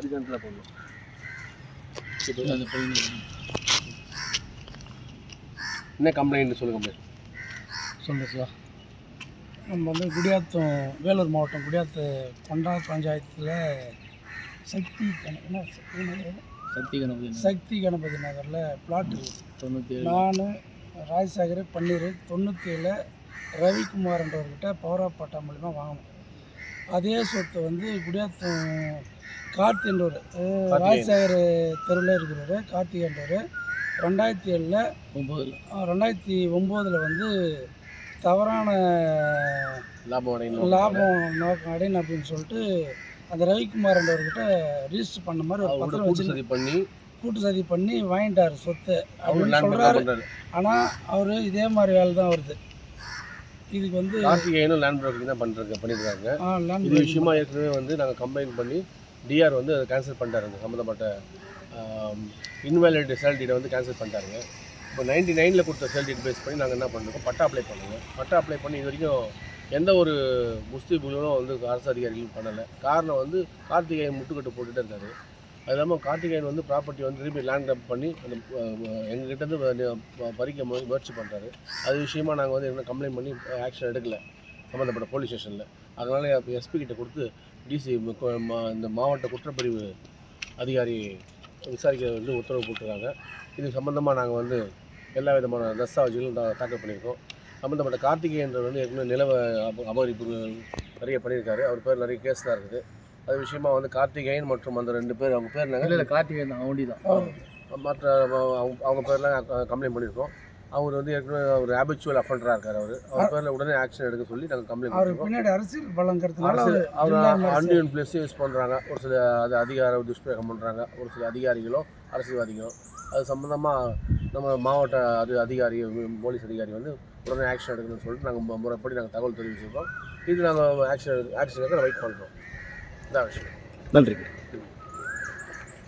அர்ஜென்ட்டில் போடணும். என்ன கம்ப்ளைண்ட் சொல்லுங்க கம்ப்ளைண்ட் சொல்லுங்கள் சார் நம்ம வந்து குடியாத்தம் வேலூர் மாவட்டம் குடியாத்த கொண்டா பஞ்சாயத்தில் சக்தி கண- என்ன சக்தி நகர்? சக்தி கணபதி சக்தி கணபதி நகரில் பிளாட் தொண்ணூற்றி நான் ராஜசேகர் பன்னீர் தொண்ணூற்றி ஏழு ரவிக்குமார்ன்றவர்கிட்ட பவர் ஆஃப் பட்டா மூலிமா வாங்கினோம் அதே சொத்தை வந்து குடியாத்தம் கார்த்தின்றவர் கார்த்திகேயன். ராஜசேகர் தெருவில் இருக்கிறவர் கார்த்திகன்றவர் ரெண்டாயிரத்தி ஏழில் ஒம்பதுல. ரெண்டாயிரத்தி ஒம்போதில் வந்து தவறான லாபம் லாபம் நோக்கம் அடையணும் அப்படின்னு சொல்லிட்டு அந்த ரவிக்குமார்ன்றவர்கிட்ட ரிஜிஸ்டர் பண்ண மாதிரி ஒரு பத்திரம் வச்சு பண்ணி கூட்டு சதி பண்ணி வாங்கிட்டார் சொத்து அப்படின்னு சொல்கிறாரு ஆனால் அவர் இதே மாதிரி வேலை தான் வருது. இதுக்கு வந்து கார்த்திகேயனும் லேண்ட் ப்ரோக்கரிங் தான் பண்ணுறாங்க பண்ணியிருக்காங்க இது விஷயமா ஏற்கனவே வந்து நாங்கள் கம்ப்ளைண்ட் பண்ணி டிஆர் வந்து அதை கேன்சல் பண்ணிட்டாரு. இந்த சம்மந்தப்பட்ட இன்வேலிட் சேல்டீடை வந்து கேன்சல் பண்ணிட்டாருங்க. இப்போ நைன்டி நைனில் கொடுத்த சேல்டீட் பேஸ் பண்ணி நாங்கள் என்ன பண்ணிருக்கோம்? பட்டா அப்ளை பண்ணுங்க. பட்டா அப்ளை பண்ணி இது வரைக்கும் எந்த ஒரு முஸ்தி வந்து அரசு அதிகாரிகளும் பண்ணலை. காரணம் வந்து கார்த்திகேயன் முட்டுக்கட்டு போட்டுட்டே இருக்காரு. அது இல்லாமல் கார்த்திகேயன் வந்து ப்ராப்பர்ட்டி வந்து திருப்பி லேண்ட் அப் பண்ணி அந்த எங்ககிட்ட இருந்து பறிக்க மு- முயற்சி பண்ணுறாரு அது விஷயமா நாங்கள் வந்து என்ன கம்ப்ளைண்ட் பண்ணி ஆக்ஷன் எடுக்கல சம்மந்தப்பட்ட போலீஸ் ஸ்டேஷனில் அதனால் எஸ்பி கிட்ட கொடுத்து டிசி இந்த மாவட்ட குற்றப்பிரிவு அதிகாரி விசாரிக்க வந்து உத்தரவு போட்டுருக்காங்க. இது சம்மந்தமாக நாங்கள் வந்து எல்லா விதமான தஸ்தாவேஜுகளும் தாக்கல் பண்ணியிருக்கோம். சம்மந்தப்பட்ட கார்த்திகேயன்றவர் வந்து ஏற்கனவே நிலவ அப அபகரிப்பு நிறைய பண்ணியிருக்காரு. அவர் பேர் நிறைய கேஸ் தான் இருக்குது. அது விஷயமா வந்து கார்த்திகேயன் மற்றும் அந்த ரெண்டு பேர் அவங்க பேர் இல்லை என்னங்க? இல்லை கார்த்திகேயன் தான் அவண்டி தான். மற்ற அவங்க அவங்க பேர்லாம் கம்ப்ளைண்ட் பண்ணியிருக்கோம். அவர் வந்து ஏற்கனவே ஒரு ஹேபிச்சுவல் அஃபண்டராக இருக்கார் அவர். அவர் பேரில் உடனே ஆக்ஷன் எடுக்க சொல்லி நாங்கள் கம்ப்ளைண்ட் பண்ணியிருக்கோம். பின்னாடி அரசியல் பலங்கிறதுனால அவர் அவர் அன்யூன் பிளஸ் யூஸ் பண்ணுறாங்க ஒரு சில அது அதிகார துஷ்பிரயோகம் பண்ணுறாங்க ஒரு சில அதிகாரிகளோ அரசியல்வாதிகளோ. அது சம்மந்தமாக நம்ம மாவட்ட அது அதிகாரி போலீஸ் அதிகாரி வந்து உடனே ஆக்ஷன் எடுக்கணும்னு சொல்லிட்டு நாங்கள் முறைப்படி நாங்கள் தகவல் தெரிவிச்சிருக்கோம். இது நாங்கள் ஆக்ஷன் ஆக்ஷன் எடுக்க வெயிட் பண்ணுறோம் நன்றி